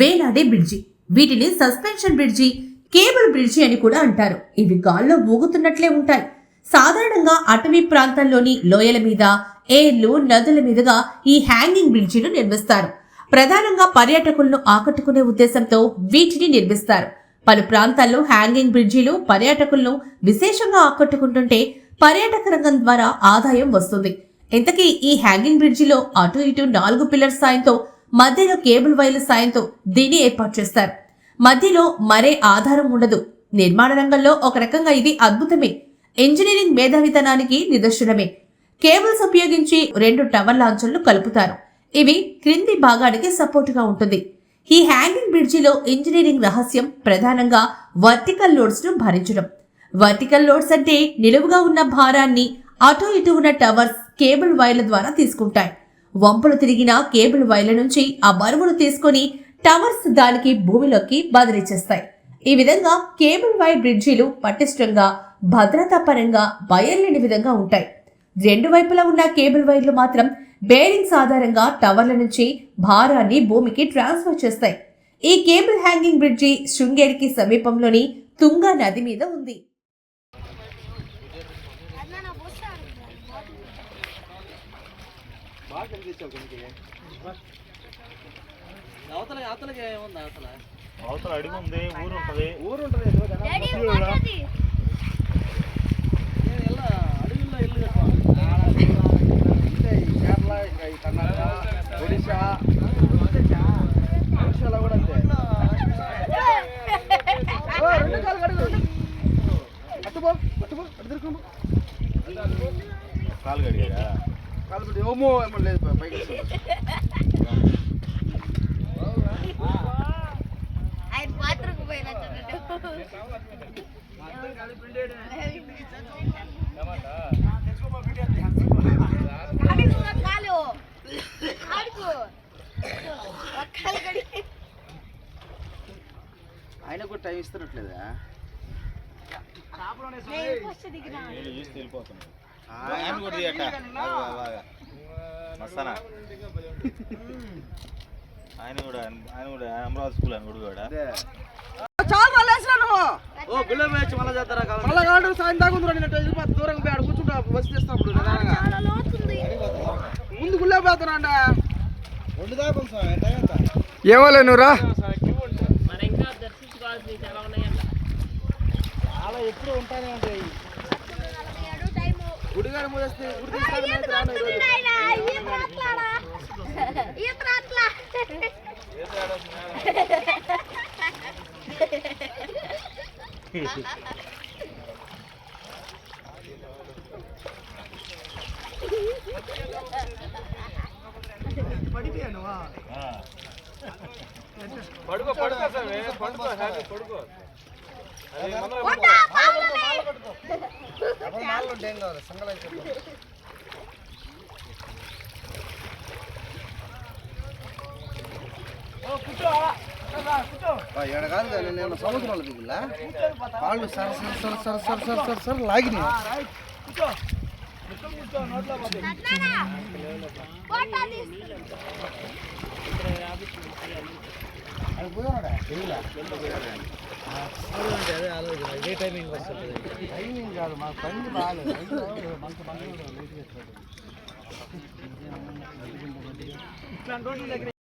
వేలాడే bridge. వీటిని suspension bridge cable bridge అని కూడా అంటారు. ఇవి గాల్లో ఊగుతున్నట్లే ఉంటాయి. సాధారణంగా అటవీ ప్రాంతాల్లోని లోయల మీద ఏర్లు నదుల మీదుగా ఈ హ్యాంగింగ్ బ్రిడ్జిలు నిర్మిస్తారు. ప్రధానంగా పర్యాటకులను ఆకట్టుకునే ఉద్దేశంతో వీటిని నిర్మిస్తారు. పలు ప్రాంతాల్లో హ్యాంగింగ్ బ్రిడ్జిలు పర్యాటకులను విశేషంగా ఆకట్టుకుంటుంటే పర్యాటక రంగం ద్వారా ఆదాయం వస్తుంది. ఇంతకీ ఈ హ్యాంగింగ్ బ్రిడ్జిలో అటు ఇటు నాలుగు పిల్లర్స్ సాయంతో మధ్యలో కేబుల్ వైర్ల సాయంతో దీన్ని ఏర్పాటు చేస్తారు. మధ్యలో మరే ఆధారం ఉండదు. నిర్మాణ రంగంలో ఒక రకంగా ఇది అద్భుతమే. ఇంజనీరింగ్ మేధావితనానికి నిదర్శనమే. కేబుల్స్ ఉపయోగించి రెండు టవర్ లాంచర్లు కలుపుతారు. ఇవి క్రింది భాగానికి సపోర్టుగా ఉంటుంది. ఈ హ్యాంగింగ్ బ్రిడ్జిలో ఇంజనీరింగ్ రహస్యం ప్రధానంగా వర్టికల్ లోడ్స్ను భరించడం. వర్టికల్ లోడ్స్ అంటే నిలువుగా ఉన్న భారాన్ని అటు ఇటు ఉన్న టవర్స్ కేబుల్ వైర్ల ద్వారా తీసుకుంటాయి. వంపులు తిరిగిన కేబుల్ వైర్ల నుంచి ఆ బరువును తీసుకొని టవర్స్ దానికి భూమిలోకి బదిలీ చేస్తాయి. ఈ విధంగా కేబుల్ వైర్ బ్రిడ్జీలు పటిష్టంగా భద్రతా పరంగా బయర్లేని విధంగా ఉంటాయి. రెండు వైపులా ఉన్న కేబుల్ వైర్లు మాత్రం బేరింగ్స్ ఆధారంగా టవర్ల నుంచి భారాన్ని భూమికి ట్రాన్స్ఫర్ చేస్తాయి. ఈ కేబుల్ హ్యాంగింగ్ బ్రిడ్జి శృంగేరికి సమీపంలోని తుంగా నది మీద ఉంది. ಭಾಳ ಜಲ್ದಿ ಚಲ್ಕ ಯಾವತಲ ಯಾವತಲಗೆ ಒಂದು ಯಾವತಲ అవతల అడిగి ఉంది ఊరు ఉంటుంది ఊరు ఉంటుంది ಎಲ್ಲ ಅಡವಿಲ್ಲ ಇಲ್ಲ ಈ ಕೇರಳ ఇంకా ఈ కర్ణాటక ఒడిశా ఒడిశాలో కూడా అంతే రెండు కాలు కడుగు రెండు అట్టుబో అట్టుబో అట్టు తిరుగు కాలు కడిగా కలపడి ఏమో ఏమో లేదు పైకి ఆయన ఆయన కూడా టైం ఇస్తున్నట్లేదా? వెళ్ళిపోతున్నాడు ఆయన కూడా తీయట అలాగా మస్తానా? ఆయన కూడా ఆయన కూడా అమరావతి స్కూల్ అని కూడా అదే. చాలా మళ్ళీ నువ్వు. ఓ బిల్లు మళ్ళీ చేస్తారా మళ్ళీ కావాలి సాయం దాకా ఉందిరా నేను వెళ్ళిపోతా దూరంగా పోయి ఆడ కూర్చుంటా బస్సు తెస్తాప్పుడు నిదానంగా. చాలా లోతుంది. ముందు గుళ్ళే పోతున్నా అంట. ఏమోలే నువ్వురా చాలా ఎప్పుడు ఉంటానే ఉంటాయి. ఉడిగారు మూడేస్తే ఉడికిస్తాను పడిపోయానువా? పడుకో పడుకో సార్ పడుకో హ్యాపీ పడుకో. ಡೆಂಗೋ ಡೆಂಗೋ ಅದು ಸಂಗಲ ఎడగాదు నేను సంవత్సరాలు దిగుల వాళ్ళు సర సర సర సర సర సర సర లాగిన టైమింగ్ వస్తుంది టైమింగ్ కాదు మా పని బాగాలేదు మంచి బంగారు ఇట్లాంటి